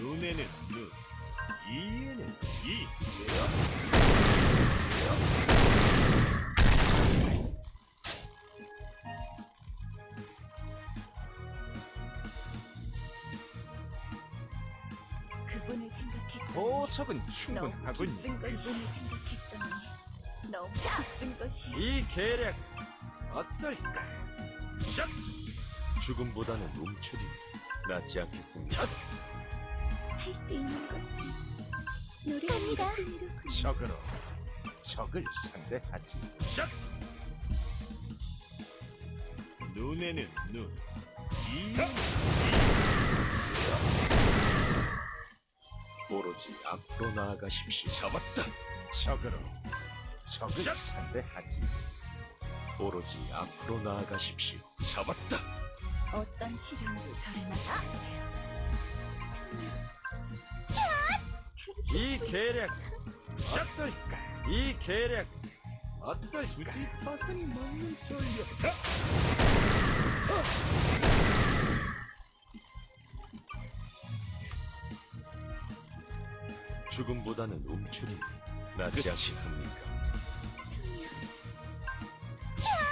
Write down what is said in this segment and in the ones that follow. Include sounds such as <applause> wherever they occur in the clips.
눈에는 눈, 이에는 이. 그분을 생각했더니 보석은 너무 충분하군요. 기쁜 것이 그분을 생각했더니 너무 기쁜 것이 이 계략 어떨까? 죽음보다는 움츠림이 낫지 않겠습니까? 할 수 있는 것은 노래하는 것뿐이로군 적으로 적을 상대하지. 눈에는 눈, 이에는 오로지 앞으로 나아가십시오. 잡았다. 적으로 적을 상대하지. 오로지 앞으로 나아가십시오. 잡았다. 어떤 시련도 저를 맞이하게요 이 계략 어떨까? 이 계략 어떨까? 수지파선이 먹는 전략. 죽음보다는 움츠림이 낫지. 않겠습니까?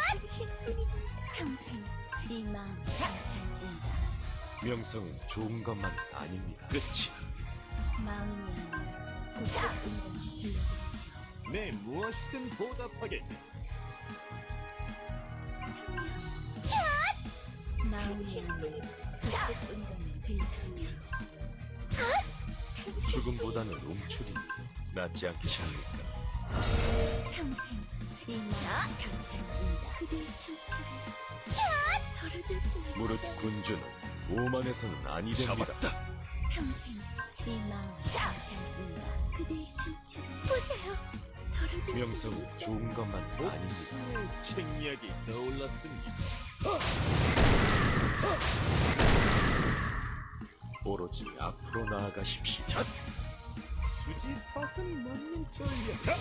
당신뿐입니다 평생 이 마음 참지 않습니다 명성은 좋은 것만 아닙니다. 끝이다. 마음이 내 무엇이든 보답하겠네. 마음이 죽음보다는 움츠림이 낫지 않겠습니까? 평생 그대의 상처를 덜어줄 수는 무릇 군주는 오만에서는 아니 됩니다. 평생 이 마음 변치 않습니다 그대의 상처를 보세요 덜어줄 수는 명성은 있다. 좋은 것만 아닙니다. 복수의 책략이 떠올랐습니다. 오로지 앞으로 나아가십시오. 수지 파선이 먹는 전략.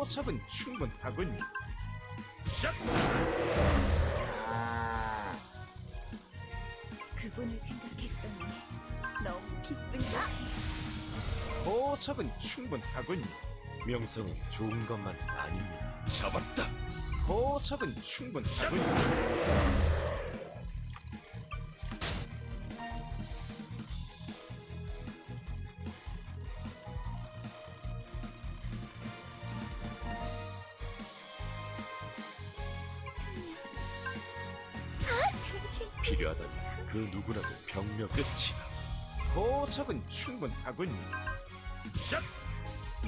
보석은 충분하군요. 그분을 생각했더니 너무 기쁜 것이 보석은 충분하군요. 명성은 좋은 것만 아닙니다. 잡았다. 보석은 충분하군 끝이다. 보석은 충분하군요.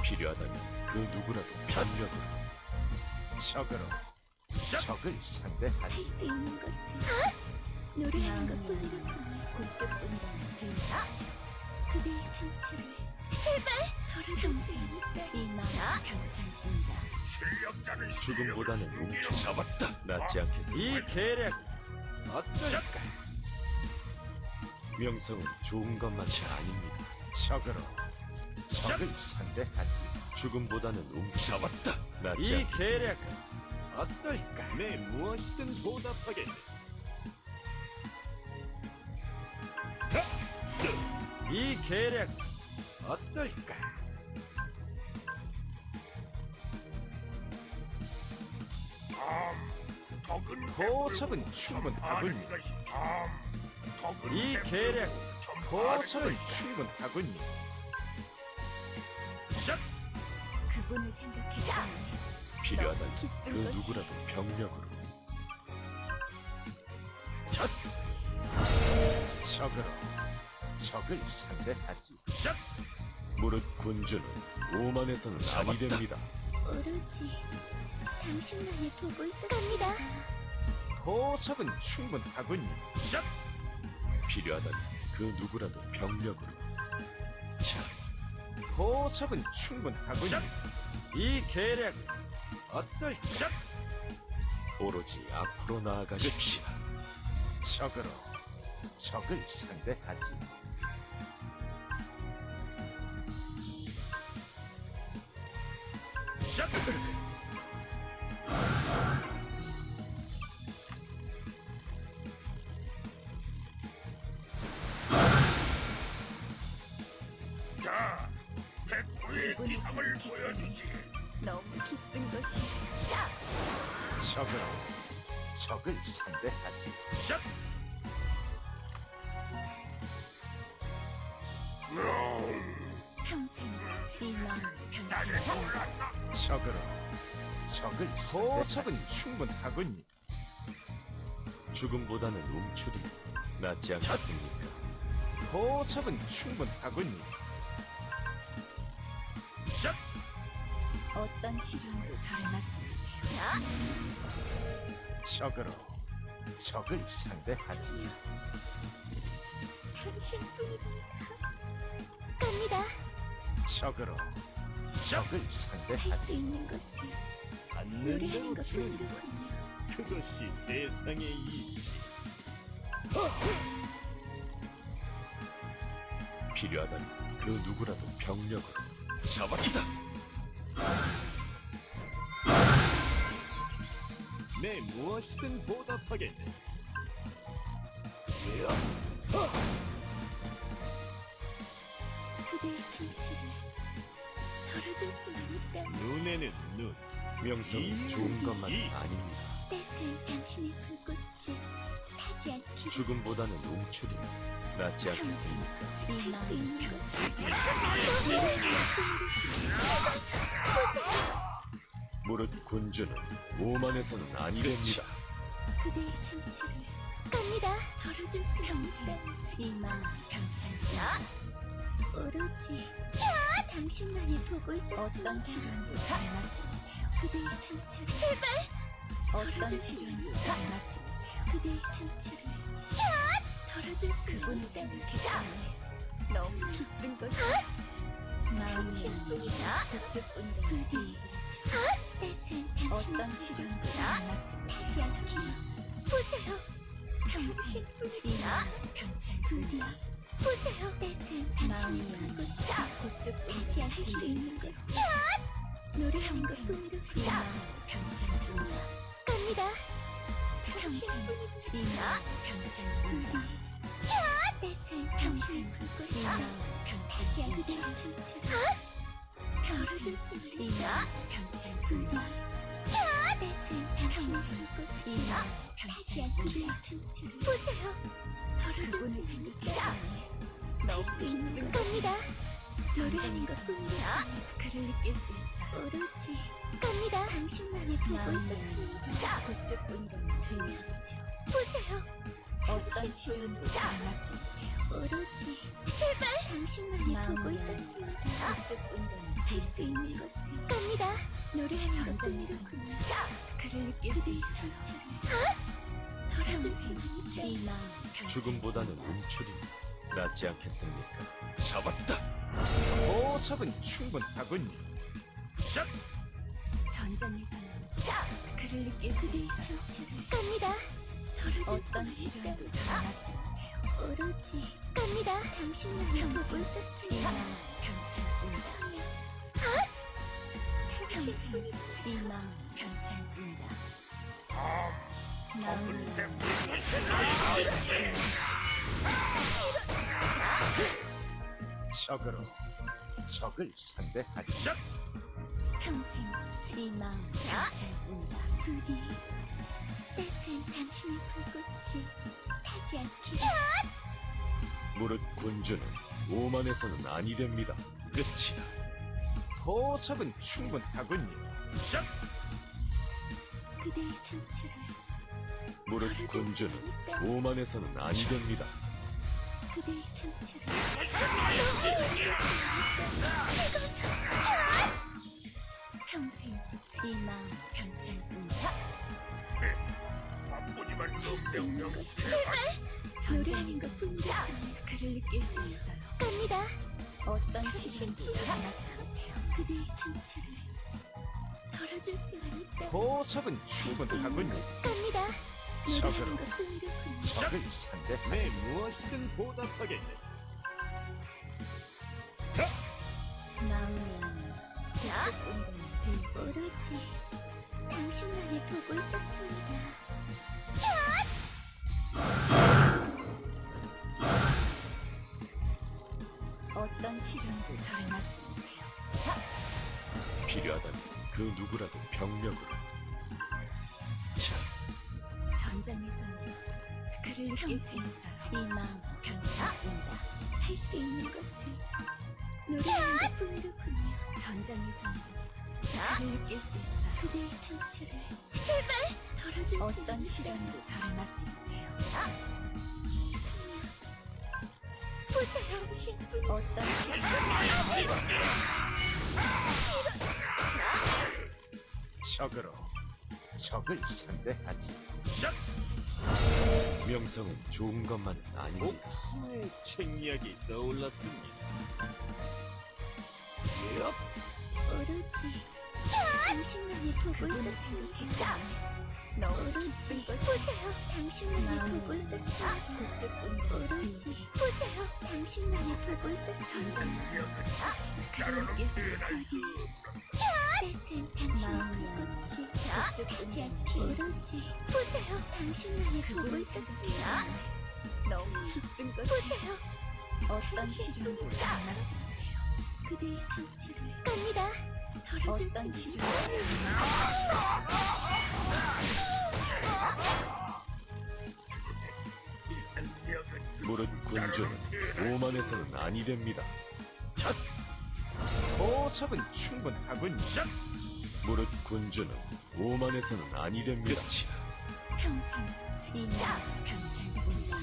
필요하다면 그 누구라도 병력으로 적으로 적을 할 상대하지. 수 있는 것은 노래하는 것뿐이로군 고집뿐이라는 들려드리죠 그대의 상처를 제발 있다 이 마음 변치 않습니다 죽음보다는 움츠림 잡았다. 낫지 않겠습니까? 이 계략 어떨까? 명성은 좋은 것만이 아닙니다. 적으로 적을 상대하지. 죽음보다는. 낫지 이 않겠습니까? 계략 어떨까? 내 무엇이든 보답하겠네. 이 계략 어떨까? 보석은 충분하군요. 이 계략 보석은 충분하군요. 그분을 생각했더니 필요하다면 기쁜 그 것이. 누구라도 병력으로 적으로 적을 상대하지. 무릇 군주는 오만에서는 아니 됩니다. 오로지 당신만을 보고 있어 갑니다 보석은 충분하군요. 필요하다면 그 누구라도 병력으로 자, 보석은 충분하군요. 이 계략 어떨까? 오로지 앞으로 나아가십시오. 적으로 적을 상대하지. 샷! 하군요. 죽음보다는 움츠림이 낫지 않겠습니까? 도적은 충분하군요. 샷! 어떤 시련도 못해요. 자, 적으로 적을 상대하지. 당신뿐입니다. 갑니다. 적으로 적을 할 상대하지. 수 있는 것을 노래하는 것뿐이로군요. 그것이 세상의 이치. 필요하다면 그 누구라도 병력으로 잡아이다. 내 무엇이든 보답하겠네. 그대의 상처를 덜어줄 수만 있다면 눈에는 눈, 명성은 좋은 것만은 아닙니다. 따스한 당신의 불꽃이 타지 않게 죽음보다는 움츠림이 낫지 않겠습니까? 이 마음 변치 무릇 군주는 오만에서는 아니 됩니다. 그대의 상처를 갑니다. 덜어줄 수만 있다면 이 마음 변치 않자 오로지 야 당신만이 보고 있었어 어떤 시련도 잘 맞지 못해요 그대의 상처를 제발 어떤 시련도 못해요 그대의 상처를 야 덜어줄 수 있다면 자 너무 기쁜 것이 당신뿐이자 그쪽뿐이라 부디 따스한 어떤 시련도 잘 맞지 못하지 않게 보세요. 당신 뿐이자 변치 않습니다. 보세요. 따스한 당신의 불꽃이 그쪽뿐이지 않게 수 있는 것을 노래하는 것뿐이로 자 변치 않습니다 갑니다. 당신뿐이자 변치 않습니다 따스한 당신의 불꽃이 변치 않습니다 덜어줄 수 있자 변치 않습니다 따스한 당신의 불꽃이 변치 않습니다 보세요. 덜어줄 수 있자 너무 있는 겁니다 노래하는 것뿐이자 그를 느낄 수 있어. 오로지 갑니다. 당신만을 보고 있었습니다. 자 그쪽뿐이라면 설명하죠. 보세요. 어떤 시련도 잘 맞지 못해요. 오로지 제발. 당신만이 보고 있었습니다. 그쪽뿐이라면 될수 있는 것을 갑니다. 노래하는 것뿐이로군요. 자 그를 느낄 수 있어요 덜어줄 수 있다 이 마음 죽음보다는 움츠림이 낫지 않겠습니까? 잡았다. 도적은 충분하군요. 샷! 전장에서는 자 그를 느낄 수 있어요 갑니다. 어떤 시련도 잘 맞지 못해요. 오로지 갑니다. 당신만 보고 있었습니다 변치 않습니다 평생. 이 마음 변치 않습니다. 마음이 적으로 적을 상대하지. 샷! 평생 이 마음 변치 않습니다 부디 따스한 당신의 불꽃이 타지 않게 무릇 군주는 오만에서는 아니 됩니다. 끝이다. 도적은 충분하군요. 샷! 그대의 상처를 무릇 군주는 오만에서는 아니 됩니다. 그대의 상처를 평생 이 마음 변치 않습니다. 제발 노래하는 것뿐이자 그를 느낄 수 있어요. 갑니다. 어떤 잘 맞지 못해요. 그대의 상처를 덜어줄 수만 있다 도적은 충분하군요. 갑니다 적으로 적을 상대하지. 내 무엇이든 보답하겠네. 마음이 아닌 자 오로지 당신만을 보고 있었습니다. 어떤 시련도 저를 막지 못해요. 자, 필요하다면 그 누구라도 병력으로. 전장에서는 그를 느낄 수 있어요. 이 마음 변치 않습니다. 할 수 있는 것을 노래하는 것뿐이로군요. 전장에서는 그를 느낄 수 있어요. 그대의 상처를 제발 덜어줄 수 어떤 시련도 저를 막지 못해요. 자, 보세요, 신분. 어떤 시련도 적으로 적을 상대하지. 명성은 좋은 것만은 아닙니다. 복수의 책이야기 떠올랐습니다. 엽. 오로지 당신만을 보고 있었습니다. 자, 것이 보세요. 당신만을 보고 있었어요. 오로지 보세요. 당신만을 보고 있어요. 무릇 군주는 오만에서는 아니 됩니다. 보석은 충분하군요. 무릇 군주는 오만에서는 아니 됩니다. 평생 이 마음 변치 않습니다.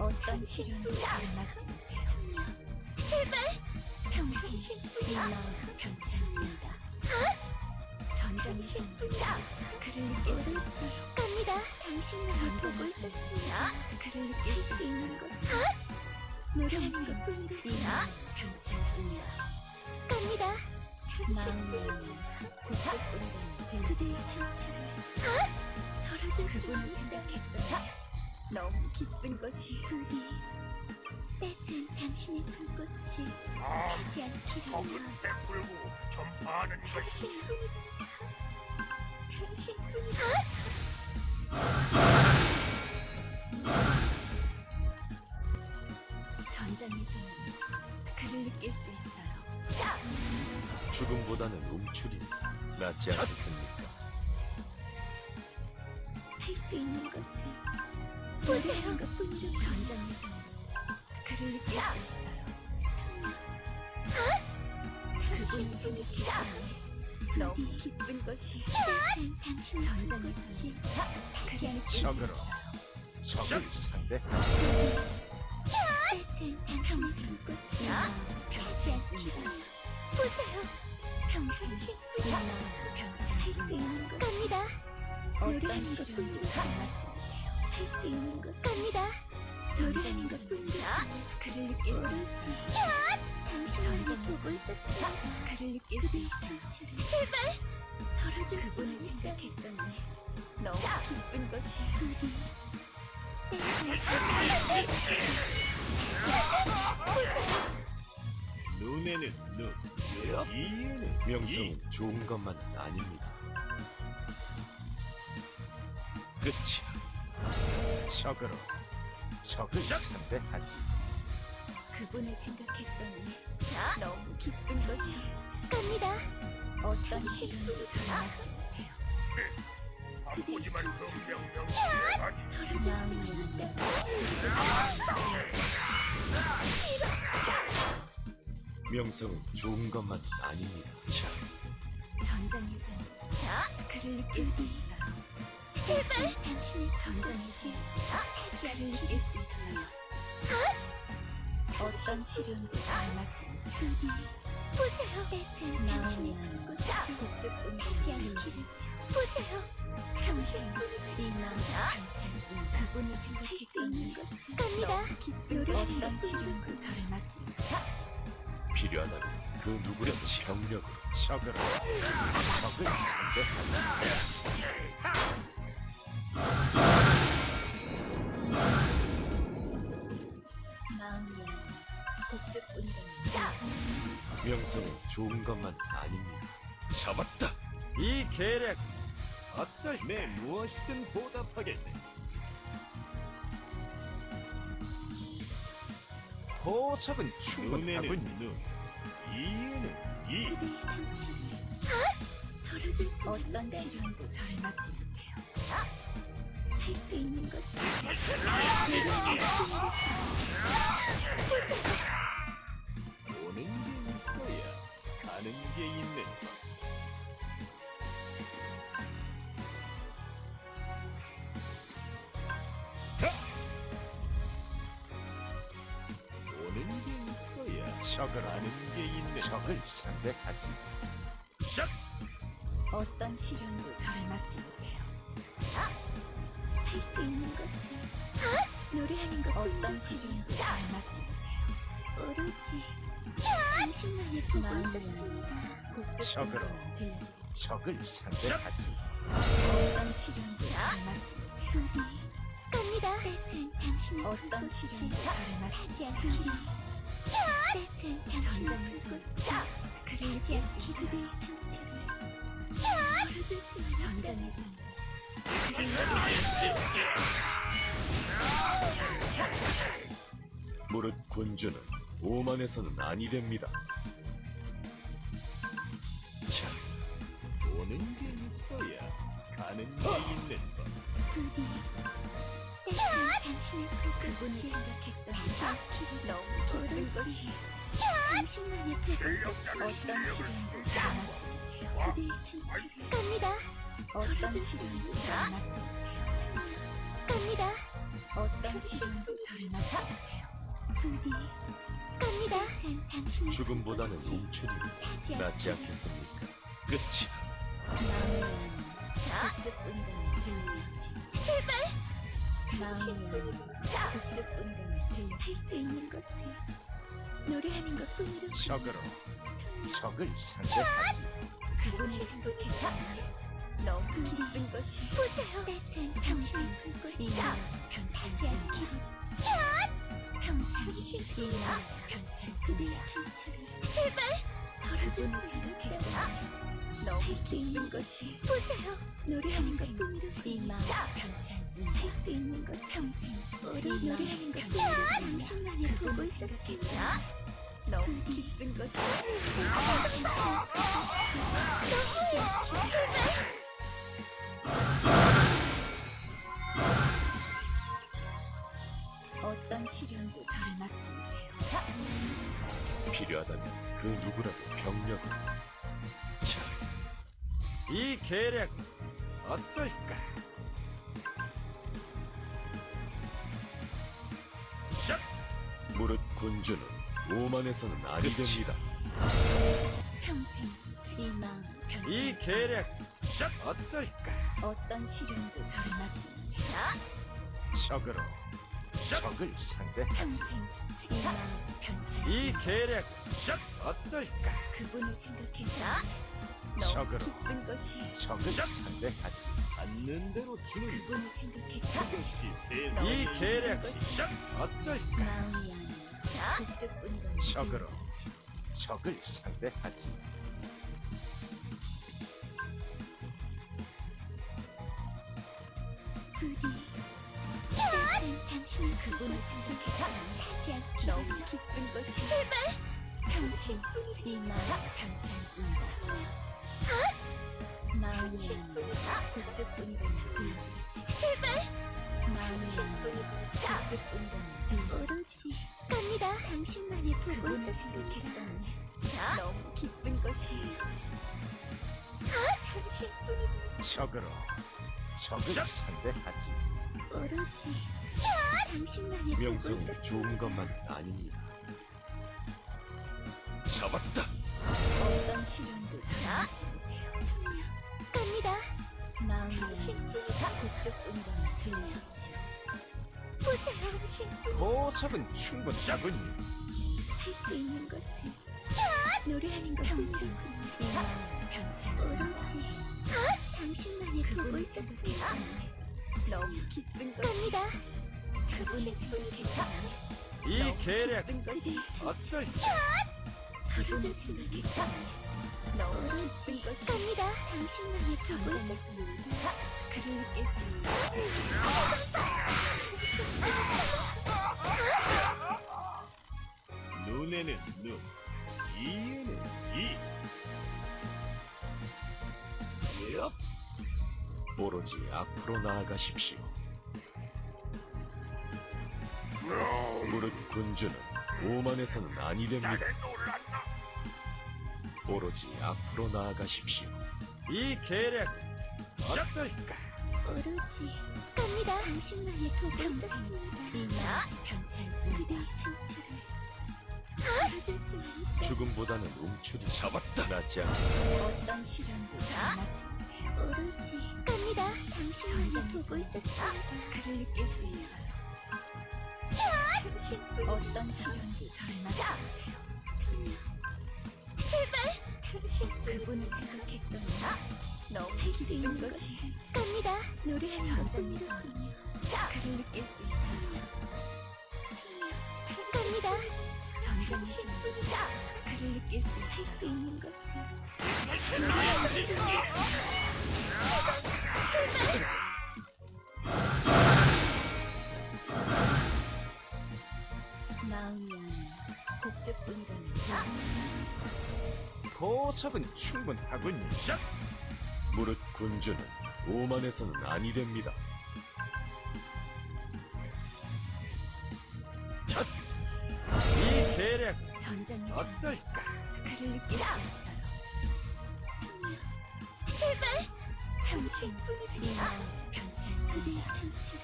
어떤 시련도 저를 막지 못해요. 제발 평생 이 마음 변치 않습니다. 전장 신부자 그를 느낄 수 있어요. 갑니다. 당신만 보고 있었습니다. 그를 느낄 수 있는 곳. 노래하는 변치 않습니다. 갑니다. 고작뿐이라는 그대의 상처를 덜어줄 수 있다. 너무 기쁜 것이 부디 뺏은 당신의 불꽃이 가지 않기를 좀 아는 것이 당신뿐이다. 당신뿐이다. 전장에서는 그를 느낄 수 있어요. 자, 죽음보다는 움츠림이 낫지 않겠습니까? 할 수 있는 것을 보세요. 것뿐이로 전장에서는 그를 느낄 수 있어요. 당신 생각해 너무 기쁜 것이 당신 전장에서 가지 않을 수 적으로. 적을 상대 당신 꽃이 변치 않습니다. 보세요. 평생 변치 할수 있는 것 갑니다. 어떤 시련도 장난지 못해요. 할수 있는 것 갑니다. 노래하는 것뿐이죠. 그를 느낄 수 있어요. 당신을 보고 있었어. 그를 느낄 수 있어요. 제발 덜어줄 수 있는 생각했더니 너무 기쁜 것이 부디 <laughs> 눈에는 눈, 이에는 이. 명성은 좋은 것만은 아닙니다. 끝이야. 적으로 적을 상대하지. 그분을 생각했더니 자 너무 기쁜 것이 갑니다. 어떤 시련도 장난지 못해요. 그 명명하지 덜어줄 수 있는데 명 성은 좋은 것만은 아닙니다. 자, 전장에서 자 그를 느낄 수 있어요. 제발 당신의 전장에서 자 그를 느낄 수 있어요. 어떤 시련도 잘 맞지 못해요. 보세요. 뺏은 당신의 불꽃이 복죽뿐하지 않기를 보세요. 당신 이 남자. 그분을 생각할 수 있는 것은 갑니다. 어떤 시련도 저를 못해. 필요하다면 그 누구라도 병력으로. 적으로 적을 상대하지. 명성은 좋은 것만 아닙니다. 잡았다. 이 계략 어떨 내 무엇이든 보답하겠네. 포석은 충분하군. 눈, 이에는 이. 덜어줄 수 어떤 시련도 절 막지 못해요. 자, 할수 있는 것은 가는 게 있는 법. 가! 오는 게 있어야 적을 아는 게 있는 적을 상대하지. 샷! 어떤 시련도 저를 막지 못해요. 자, 할수 있는 것은 노래하는 것 어떤 시련도 저를 막지 못해요. 오로지 당 적으로. 적을 상대하지. 어떤 시련도 갑니다. 뺏은 어떤 시련도 않으리. 뺏은 상처를 수 있는 전장에서 무릇 군주는 오만에서는 아니 됩니다. 자, 오는 게 있어야 가는 게 있는 법. 당신의 그분을 생각했던 너무 기쁜 것이 당신만의 보고 어떤 시련도 잘 맞지 못해요 그대의 상처를 갑니다 어떤 시련도 잘 맞지 못해요 갑니다 어떤 시련도 절 맞지 못해요 부디 갑니다 당신의 죽음보다는 그것이 움츠림이 하지 낫지 않게 않겠습니까? 끝이 자. 제발. 당신뿐이고, 자, 북쪽분이라는 들려할수 있는 것을 노래하는 것뿐이로 적으로 적을 상대하지. 그분이 생각했잖아요. 너무 기쁜 것이 보세요. 당신의 불꽃. 자, 변치지 않기를. 평생 이나 변치 그대의 상처를 제발 덜어줄 수 있겠잖아요. 너무 기쁜 것이 보세요. 노래하는 이마 변치 않습니다 할수 있는 것 평생 우리 노래하는 것뿐이로 당신만을 보고 있었겠죠 너무 기쁜 것이 제발 시련도 저를 막지 못해요 자, 필요하다면 그 누구라도 병력을. 자, 이 계략 어떨까? 무릇 군주는 오만에서는 아니 됩니다. 평생 이 마음 변치. 계략 어떨까? 어떤 시련도 저를 막지 못해 자, 적으로 적을 상대하지. 평생 이 마음 변치 이. 계략 어떨까? 그분을 생각해서 너무 적으로. 기쁜 것이 적을 상대하지. 받는 대로 주는 그분을 생각해서 것이 세상. 너무 이 계략 어떨까? 마음이 아닌 자, 북쪽분이라는 적으로. 적을 상대하지. 생각해서 하지 않기 너무 기쁜 것이 제발 당신. 이 마음 변치 않습니다 마음이 아닌 북쪽분이라는 들려야지 제발 북쪽분이라는 들려야지 오로지 갑니다 당신만의 보고 생각했던 자 너무 기쁜 것이 아 당신뿐이 적으로 적을 상대하지. 오로지 당신만의 있었습니다. 좋은 것만 아닙니다. 잡았다. 어떤 시련도 참지 못해요. 성령 갑니다. 마음이 신분이 북쪽분이라는 들려야지. 보세요, 신분 포석은 충분하군. 할수 있는 것을 노래하는 것 평생 이 마음 변치 오로지 당신만의 보고 있었습니다. 너무 기쁜 것이 갑니다. 이 계략 것이 갑니다. 당신만의. 눈에는 눈, 이에는 이. 엽. 오로지 앞으로 나아가십시오. 무릇 군주는 오만에서는 아니 됩니다. 나를 놀랐나? 오로지 앞으로 나아가십시오. 이 계략 어떨까? 오로지 갑니다. 당신만의 도감 썼습니다. 이나 변치 않습니다. 상처를 수는 있다. 죽음보다는 움츠리 잡았다. 낫지 않 어떤 시련도 참았지 오로지 갑니다. 당신만을 보고 있었습니다. 그를 느낄 수 있어요. 당신 어떤 시련도 절망하지 못해요. 성령 제발 당신 그분을 생각했던 자 너무 해기는 것이 갑니다. 노래하는 전쟁에서 자 그를 느낄 수 있어요. 갑니다. 전쟁에서 자 그를 느낄 수 할수 있는 것을 자 보석은 충분하군요. 무릇 군주는 오만에서는 아니 됩니다. 이 계략 전쟁에서 어떨까? 그를 느낄 수 있어요. 제발 당신뿐이라 변치 않습니다. 상처를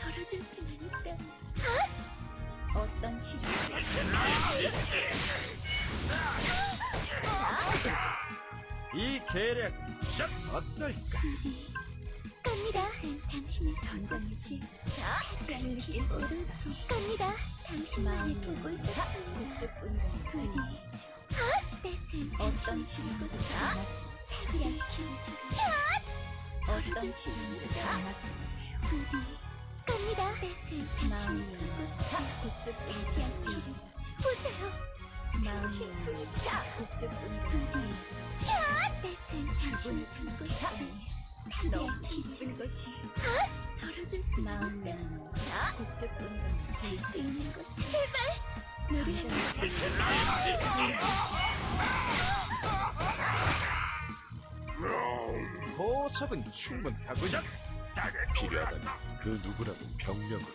덜어줄 수만 있다면 어떤 시련 이 계략 어떨까? 갑니다. 당신의. 자, 그를 느낄 수 있어. 갑니다. 당신만을 보고. 어떤 시련도 않긴 어떤 시련도 못해요. 부디 갑니다. 보석은 충분하군요. 나를 필요하다니 그 누구라도 병력으로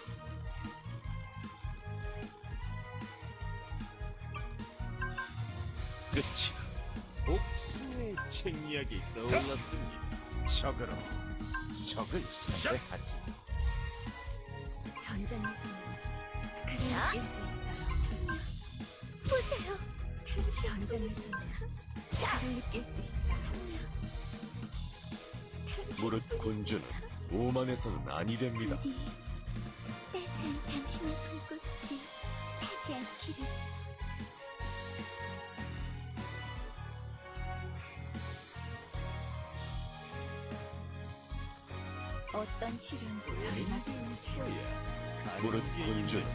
끝이다. 복수의 책략이 떠올랐습니다. 적으로 적을 상대하지. 전쟁에서는 그를 이길 수 있어요. 보세요. 전쟁에서는 그를 느낄 수 있어. 무릇 군주는 오만에서는 아니 됩니다. 부디 뺏은 당신의 불꽃이 타지 않기를. 어떤 시련도 절망치 소야. 무릇 군주는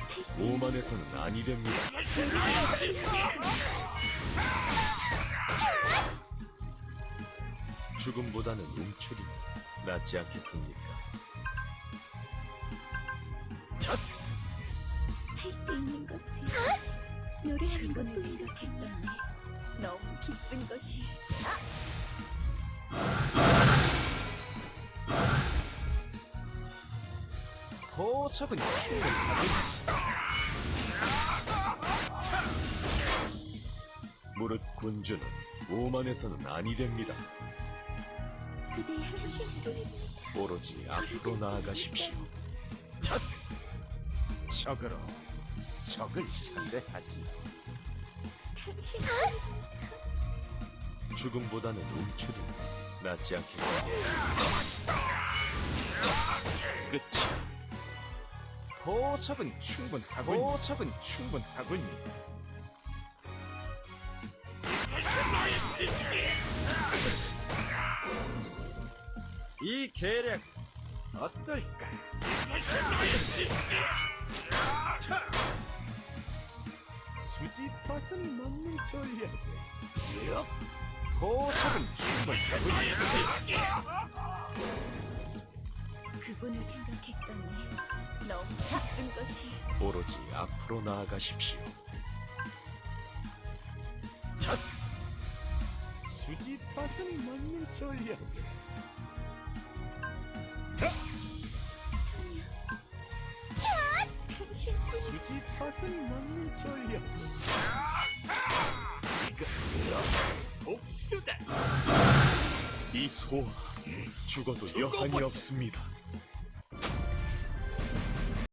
오만에서는 아니 됩니다. 죽음보다는 움츠림이 낫지 않겠습니까? 노래하는 것을 생각했더니 너무 기쁜 것이 보석은 충분하군요. 무릇 군주는 오만에서는 아니 됩니다. 그대의 오로지 앞으로 나아가십시오. 적으로 적을 상대하지. 죽음보다는 움츠림이 낫지 않겠습니까? 끝이. 보석은 충분하군요. 보석은 충분하군요. 이 계략 어떨까? 수지밭은 먹는 전략. 도착은 타고 그분을 생각했더니 너무 작은 것이 오로지 앞으로 나아가십시오. 수지밭은 먹는 전략. 소녀. 당신뿐 수지밭은 먹는 전략. 이것은 복수다. 이 소와 죽어도 여한이 없습니다.